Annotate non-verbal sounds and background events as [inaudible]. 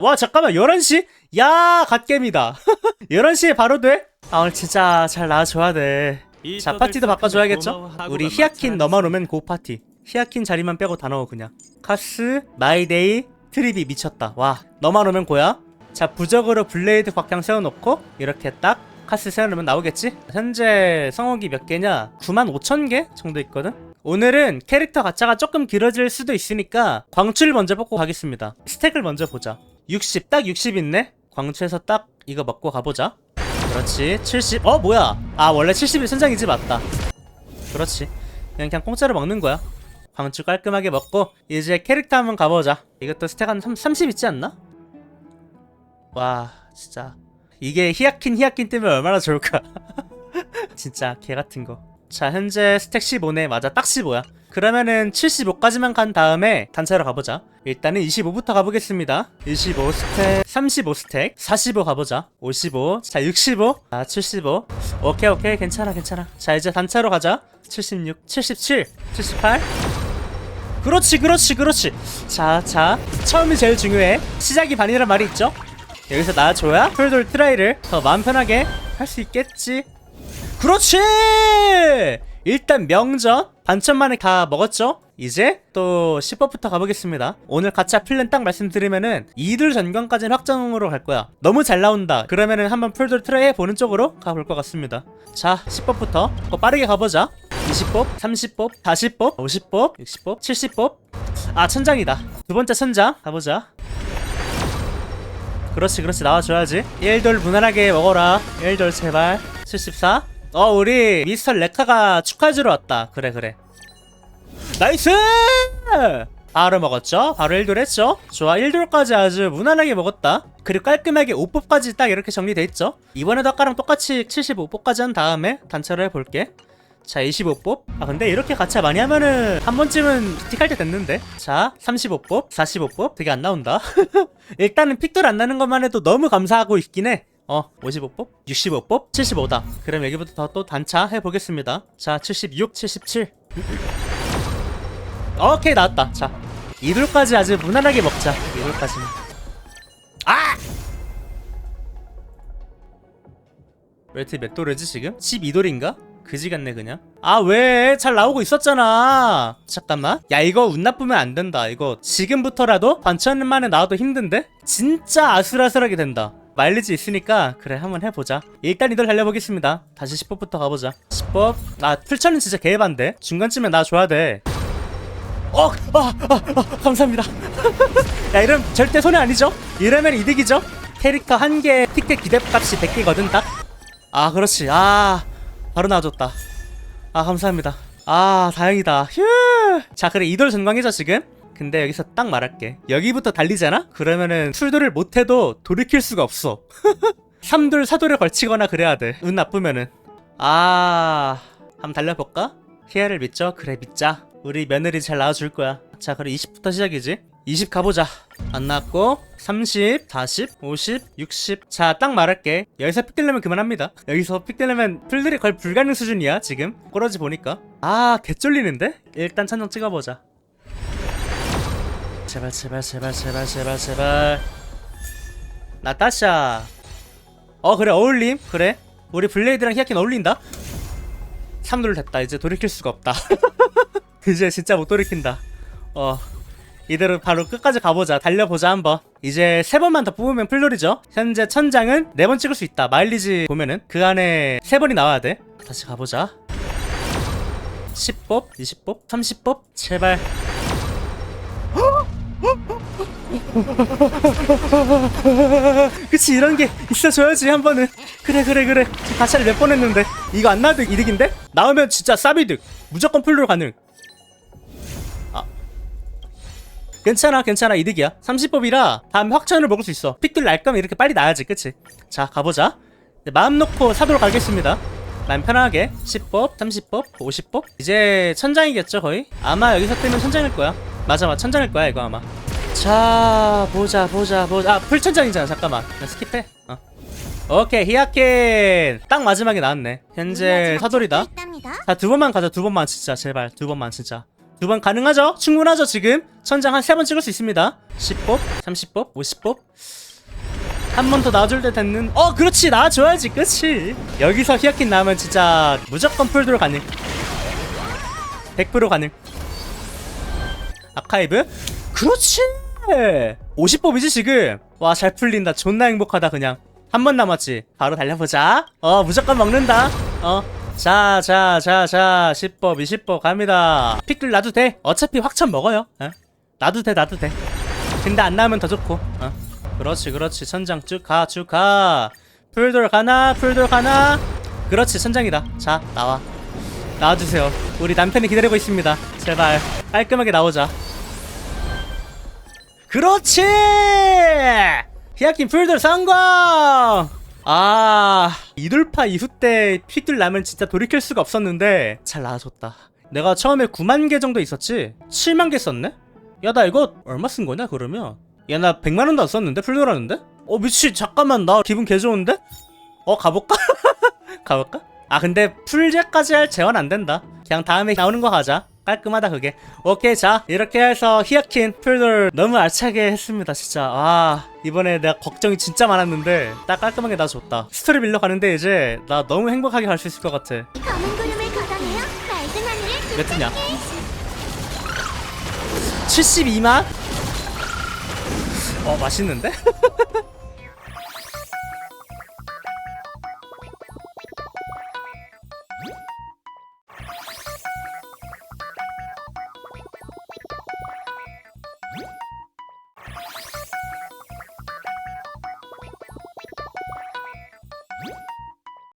와 잠깐만 11시? 야 갓겜이다 [laughs] 11시에 바로 돼? 아 오늘 진짜 잘 나와줘야 돼자 파티도 바꿔줘야겠죠? 우리 히아킨 너만 오면 고 파티 히아킨 자리만 빼고 다 넣어 그냥 카스 마이데이 트리비 미쳤다 와 너만 오면 고야 자 부적으로 블레이드 곽향 세워놓고 이렇게 딱 카스 세워놓으면 나오겠지? 현재 성옥이 몇 개냐? 9만 5천 개 정도 있거든? 오늘은 캐릭터 가차가 조금 길어질 수도 있으니까 광출 먼저 뽑고 가겠습니다 스택을 먼저 보자 60, 딱 60 있네? 광출에서 딱 이거 먹고 가보자. 그렇지 70, 어 뭐야? 아 원래 70이 선장이지 맞다. 그렇지. 그냥 그냥 공짜로 먹는 거야. 광출 깔끔하게 먹고 이제 캐릭터 한번 가보자. 이것도 스택 한 30 있지 않나? 와 진짜. 이게 히야킨 히야킨 때문에 얼마나 좋을까? [laughs] 진짜 개 같은 거 자 현재 스택 15네 맞아 딱 15야. 그러면은 75까지만 간 다음에 단체로 가보자. 일단은 25부터 가보겠습니다. 25 스택 35 스택 45 가보자. 55 자 65, 아 75 오케이 오케이 괜찮아 괜찮아. 자 이제 단체로 가자. 76, 77, 78 그렇지 그렇지 그렇지. 자자 처음이 제일 중요해. 시작이 반이란 말이 있죠? 여기서 나와줘야 톨돌 트라이를 더 마음 편하게 할 수 있겠지 그렇지! 일단 명전 반천만에 다 먹었죠? 이제 또 10법부터 가보겠습니다. 오늘 가차 플랜 딱 말씀드리면은 2들 전경까지는 확정으로 갈 거야. 너무 잘 나온다. 그러면은 한번 풀돌 트라이 해보는 쪽으로 가볼 것 같습니다. 자 10법부터 빠르게 가보자. 20법, 30법, 40법, 50법, 60법, 70법. 아 천장이다. 두 번째 천장 가보자. 그렇지 그렇지. 나와줘야지. 1돌 무난하게 먹어라. 1돌 제발. 74 어 우리 미스터 레카가 축하해주러 왔다. 그래 그래. 나이스! 바로 먹었죠? 바로 1돌 했죠? 좋아 1돌까지 아주 무난하게 먹었다. 그리고 깔끔하게 5뽑까지 딱 이렇게 정리돼 있죠? 이번에도 아까랑 똑같이 75뽑까지 한 다음에 단체로 해볼게. 자 25뽑 아 근데 이렇게 가차 많이 하면은 한 번쯤은 틱할 때 됐는데? 자 35뽑 45뽑 되게 안 나온다. [laughs] 일단은 픽돌 안 나는 것만 해도 너무 감사하고 있긴 해 어 55뽑 65뽑 75다. 그럼 여기부터 더또 단차 해보겠습니다. 자 76 77 오케이 나왔다. 자 이돌까지 아주 무난하게 먹자. 이돌까지는. 아! 웨트 몇 돌이지 지금? 12돌인가? 그지 같네 그냥. 아 왜? 잘 나오고 있었잖아. 잠깐만. 야 이거 운 나쁘면 안 된다. 이거 지금부터라도 반천만에 나와도 힘든데? 진짜 아슬아슬하게 된다 마일리지 있으니까 그래 한번 해보자 일단 이들 달려보겠습니다 다시 10법부터 가보자 10법 아 풀천은 진짜 개반데 중간쯤에 나 줘야 돼 어, 아, 아, 아, 감사합니다. [laughs] 야, 이러면 절대 손해 아니죠? 이러면 이득이죠? 캐릭터 한개 티켓 기대값이 100개거든, 딱. 아, 그렇지. 아, 바로 나와줬다. 아, 감사합니다. 아, 다행이다. 휴. 자, 그래, 이돌 전광이죠, 지금? 근데 여기서 딱 말할게. 여기부터 달리잖아? 그러면은 술돌을 못해도 돌이킬 수가 없어. [laughs] 3돌, 4돌에 걸치거나 그래야 돼. 운 나쁘면은. 아, 한번 달려볼까? 희야를 믿죠? 그래, 믿자. 우리 며느리 잘 나와줄 거야. 자, 그래 20부터 시작이지. 20 가보자. 안 나왔고 30, 40, 50, 60. 자, 딱 말할게. 여기서 픽 들려면 그만합니다. 여기서 픽 들려면 풀들이 거의 불가능 수준이야 지금. 꼬라지 보니까. 아, 개쫄리는데? 일단 천장 찍어보자. 제발, 제발, 제발, 제발, 제발, 제발. 나타샤. 어, 그래 어울림. 그래. 우리 블레이드랑 히아킨 어울린다. 3돌 됐다. 이제 돌이킬 수가 없다. [laughs] 이제 진짜 못 돌이킨다. 어. 이대로 바로 끝까지 가보자. 달려보자 한번. 이제 세 번만 더 뽑으면 풀돌이죠. 현재 천장은 네 번 찍을 수 있다. 마일리지 보면은 그 안에 세 번이 나와야 돼. 다시 가보자. 10법, 20법, 30법, 제발. 그치 이런 게 있어줘야지 한 번은. 그래 그래 그래. 가차를 몇 번 했는데. 이거 안 나와도 이득인데? 나오면 진짜 쌉이득. 무조건 풀로 가능. 괜찮아 괜찮아. 이득이야. 30법이라 다음 확천을 먹을 수 있어. 픽들 날 거면 이렇게 빨리 나야지 그치? 자 가보자. 이제 마음 놓고 사도록 가겠습니다. 마음 편하게. 10법 30법 50법. 이제 천장이겠죠 거의? 아마 여기서 뜨면 천장일 거야. 맞아 맞아. 천장일 거야 이거 아마 자 보자 보자 보자. 아 풀천장이잖아 잠깐만. 나 스킵해? 어. 오케이 히아킨 딱 마지막에 나왔네. 현재 사돌이다. 자 두 번만 가자 두 번만 진짜 제발. 두 번만 진짜. 두 번 가능하죠? 충분하죠 지금? 천장 한 세 번 찍을 수 있습니다. 10법, 30법, 50법. 한 번더 나와줄 때 됐는 어 그렇지. 나와줘야지. 그치 여기서 히어킨 나오면 진짜 무조건 풀돌 가능. 100% 가능. 아카이브? 그렇지 50법이지 지금? 와 잘 풀린다. 존나 행복하다 그냥. 한 번 남았지. 바로 달려보자. 어 무조건 먹는다. 어 자 자 자 자. 10법 20법 갑니다. 픽들 놔도 돼? 어차피 확천 먹어요. 어? 놔도 돼 놔도 돼. 근데 안 나오면 더 좋고. 어? 그렇지 그렇지. 천장 쭉 가 쭉 가. 풀돌 가나? 풀돌 가나? 그렇지 천장이다. 자 나와. 나와주세요. 우리 남편이 기다리고 있습니다. 제발. 깔끔하게 나오자 그렇지! 히아킨 풀돌 성공! 아 이돌파 이후 때 픽들 나면 진짜 돌이킬 수가 없었는데 잘 나와줬다. 내가 처음에 9만 개 정도 있었지? 7만 개 썼네? 야 나 이거 얼마 쓴 거냐 그러면? 야 나 100만 원도 안 썼는데? 풀돌하는데? 어 미치 잠깐만 나 기분 개 좋은데? 어 가볼까? [laughs] 가볼까? 아 근데 풀제까지 할 재원 안 된다. 그냥 다음에 나오는 거 가자 깔끔하다 그게. 오케이 자 이렇게 해서 히어킨 풀돌 너무 알차게 했습니다 진짜. 아 이번에 내가 걱정이 진짜 많았는데 딱 깔끔하게 나 줬다. 스토리 밀러 가는데 이제 나 너무 행복하게 갈 수 있을 것 같아. 검은 구름을 걷어내어 맑은 하늘을 몇 뜨냐 72만? 어 맛있는데 [laughs]